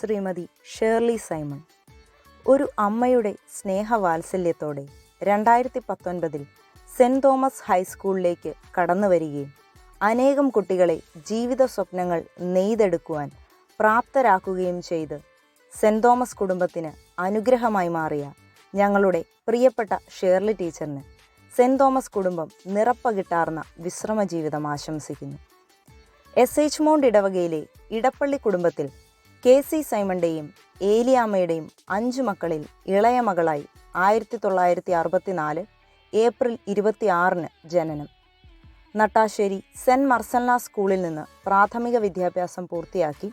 Shrimati Shirley Simon. ഒരു അമ്മയുടെ സ്നേഹവാത്സല്യത്തോടെ രണ്ടായിരത്തി പത്തൊൻപതിൽ സെന്റ് തോമസ് ഹൈസ്കൂളിലേക്ക് കടന്നു വരികയും അനേകം കുട്ടികളെ ജീവിത സ്വപ്നങ്ങൾ നെയ്തെടുക്കുവാൻ പ്രാപ്തരാക്കുകയും ചെയ്ത് സെന്റ് തോമസ് കുടുംബത്തിന് അനുഗ്രഹമായി മാറിയ ഞങ്ങളുടെ പ്രിയപ്പെട്ട ഷേർലി ടീച്ചറിന് സെന്റ് തോമസ് കുടുംബം നിറപ്പകിട്ടാർന്ന വിശ്രമ ജീവിതം ആശംസിക്കുന്നു. എസ്. എച്ച്. മോണ്ട് ഇടവകയിലെ ഇടപ്പള്ളി കുടുംബത്തിൽ കെ സി സൈമന്റെയും ഏലിയാമ്മയുടെയും അഞ്ചു മക്കളിൽ ഇളയ മകളായി ആയിരത്തി തൊള്ളായിരത്തി അറുപത്തിനാല് ഏപ്രിൽ ഇരുപത്തിയാറിന് ജനനം. നട്ടാശ്ശേരി സെന്റ് മർസല്ല സ്കൂളിൽ നിന്ന് പ്രാഥമിക വിദ്യാഭ്യാസം പൂർത്തിയാക്കി.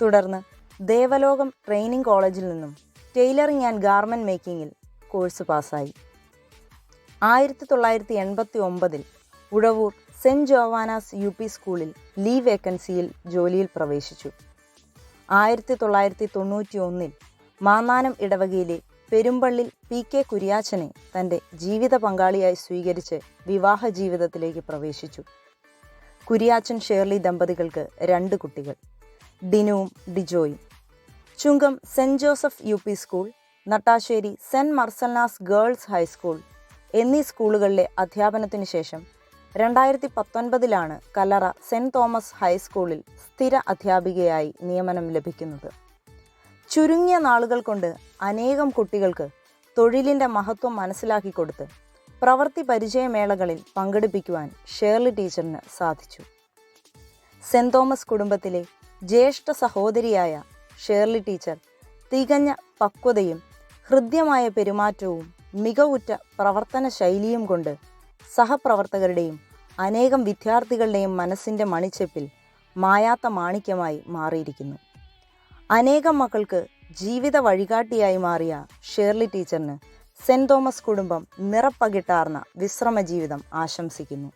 തുടർന്ന് ദേവലോകം ട്രെയിനിംഗ് കോളേജിൽ നിന്നും ടെയ്ലറിംഗ് ആൻഡ് ഗാർമെന്റ് മേക്കിങ്ങിൽ കോഴ്സ് പാസ്സായി. ആയിരത്തി തൊള്ളായിരത്തി എൺപത്തി ഒമ്പതിൽ Uzhavoor saint Joanna's U P സ്കൂളിൽ ലീവ് വേക്കൻസിയിൽ ജോലിയിൽ പ്രവേശിച്ചു. ആയിരത്തി തൊള്ളായിരത്തി തൊണ്ണൂറ്റി ഒന്നിൽ മാന്നാനം ഇടവകയിലെ പെരുമ്പള്ളിൽ പി കെ കുര്യാച്ചനെ തന്റെ ജീവിത പങ്കാളിയായി സ്വീകരിച്ച് വിവാഹ ജീവിതത്തിലേക്ക് പ്രവേശിച്ചു. കുര്യാച്ചൻ ഷേർലി ദമ്പതികൾക്ക് രണ്ട് കുട്ടികൾ ഡിനുവും ഡിജോയും. Chungam saint Joseph U P school Nattassery saint Marcellina's girls high school എന്നീ സ്കൂളുകളിലെ അധ്യാപനത്തിനു ശേഷം രണ്ടായിരത്തി പത്തൊൻപതിലാണ് കലറ സെന്റ് തോമസ് ഹൈസ്കൂളിൽ സ്ഥിര അധ്യാപികയായി നിയമനം ലഭിക്കുന്നത്. ചുരുങ്ങിയ നാളുകൾ കൊണ്ട് അനേകം കുട്ടികൾക്ക് തൊഴിലിന്റെ മഹത്വം മനസ്സിലാക്കി കൊടുത്ത് പ്രവൃത്തി പരിചയമേളകളിൽ പങ്കെടുപ്പിക്കുവാൻ ഷേർലി ടീച്ചറിന് സാധിച്ചു. സെന്റ് തോമസ് കുടുംബത്തിലെ ജ്യേഷ്ഠ സഹോദരിയായ ഷേർലി ടീച്ചർ തികഞ്ഞ പക്വതയും ഹൃദ്യമായ പെരുമാറ്റവും മികവുറ്റ പ്രവർത്തന ശൈലിയും കൊണ്ട് സഹപ്രവർത്തകരുടെയും അനേകം വിദ്യാർത്ഥികളുടെയും മനസ്സിന്റെ മണിച്ചെപ്പിൽ മായാത്ത മാണിക്യമായി മാറിയിരിക്കുന്നു. അനേകം മക്കൾക്ക് ജീവിത വഴികാട്ടിയായി മാറിയ ഷേർലി ടീച്ചറിന് സെന്റ് തോമസ് കുടുംബം നിറപ്പകിട്ടാർന്ന വിശ്രമ ജീവിതം ആശംസിക്കുന്നു.